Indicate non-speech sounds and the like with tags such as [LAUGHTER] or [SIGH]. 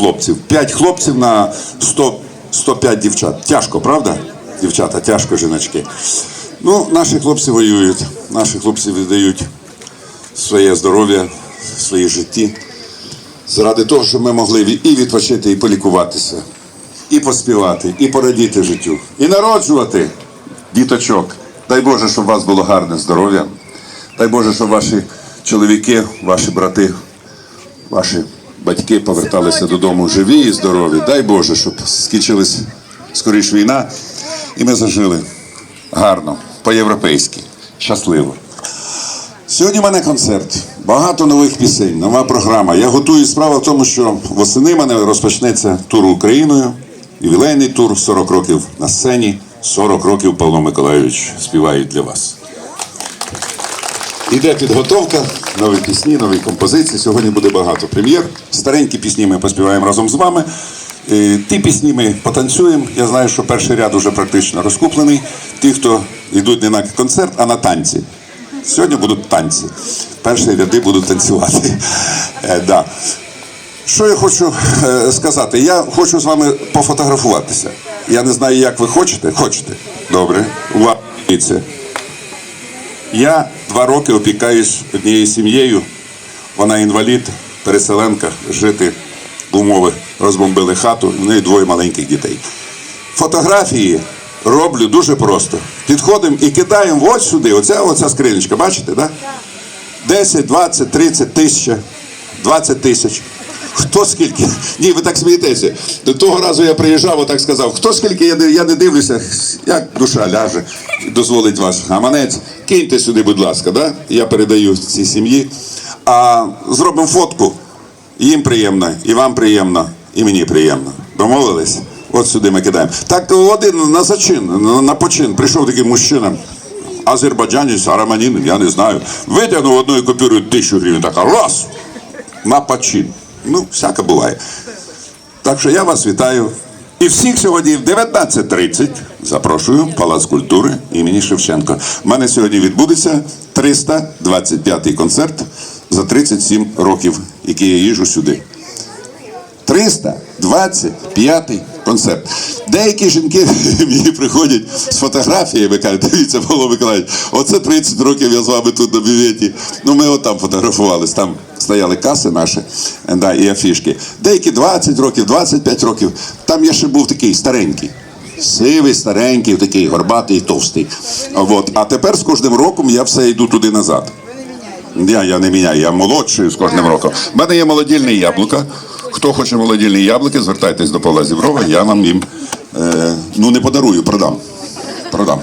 хлопців. 5 хлопців на 100, 105 дівчат. Тяжко, правда? Дівчата, тяжко, жіночки. Ну, наші хлопці воюють, наші хлопці віддають своє здоров'я, свої житті. Заради того, щоб ми могли і відпочити, і полікуватися, і поспівати, і порадіти життю, і народжувати діточок. Дай Боже, щоб у вас було гарне здоров'я. Дай Боже, щоб ваші чоловіки, ваші брати, ваші батьки поверталися додому живі і здорові. Дай Боже, щоб скінчилась скоріш війна, і ми зажили гарно, по-європейськи, щасливо. Сьогодні в мене концерт. Багато нових пісень, нова програма. Я готую справа в тому, що восени мене розпочнеться тур Україною. Ювілейний тур 40 років на сцені. 40 років Павло Миколайович співають для вас. Іде підготовка, нові пісні, нові композиції. Сьогодні буде багато прем'єр. Старенькі пісні ми поспіваємо разом з вами. Е, Ті пісні ми потанцюємо. Я знаю, що перший ряд уже практично розкуплений. Ті, хто йдуть не на концерт, а на танці. Сьогодні будуть танці. Перші ряди будуть танцювати. Е, да. Що я хочу е, сказати? Я хочу з вами пофотографуватися. Я не знаю, як ви хочете. Хочете? Добре. Увага. Я два роки опікаюсь однією сім'єю. Вона інвалід, переселенка, жити в умовах розбомбили хату, в неї двоє маленьких дітей. Фотографії роблю дуже просто. Підходимо і кидаємо ось сюди, оця, оця скринечка, бачите, так? 10, 20, 30 тисяч, 20 тисяч. Хто скільки? Ні, ви так смієтеся. До того разу я приїжджав, отак сказав, хто скільки я не, я не дивлюся, як душа ляже, дозволить ваш гаманець. Киньте сюди, будь ласка, да? я передаю цій сім'ї. А зробимо фотку. Їм приємно, і вам приємно, і мені приємно. Домовились? От сюди ми кидаємо. Так один на зачин, на- почин прийшов такий мужчина. Азербайджанець, араманін, я не знаю. Витягнув одною купюрою тисячу гривень, така раз на почин. Ну, всяке буває. Так що я вас вітаю. І всіх сьогодні в 19.30 запрошую Палац культури імені Шевченка. У мене сьогодні відбудеться 325-й концерт за 37 років, який я їжу сюди. 325 концерт. Деякі жінки [LAUGHS] мені приходять з фотографіями, кажуть, дивіться, Павло Миколаївич, оце 30 років я з вами тут на бюветі. Ну, ми отам фотографувались, там стояли каси наші да, і афішки. Деякі 20 років, 25 років. Там я ще був такий старенький. Сивий, старенький, такий горбатий, товстий. От. А тепер з кожним роком я все йду туди назад. Я, я не міняю, я молодший з кожним роком. У мене є молодільне яблука. Хто хоче молодільні яблуки, звертайтесь до Павла Зіброва, я вам їм е, ну не подарую, продам. продам.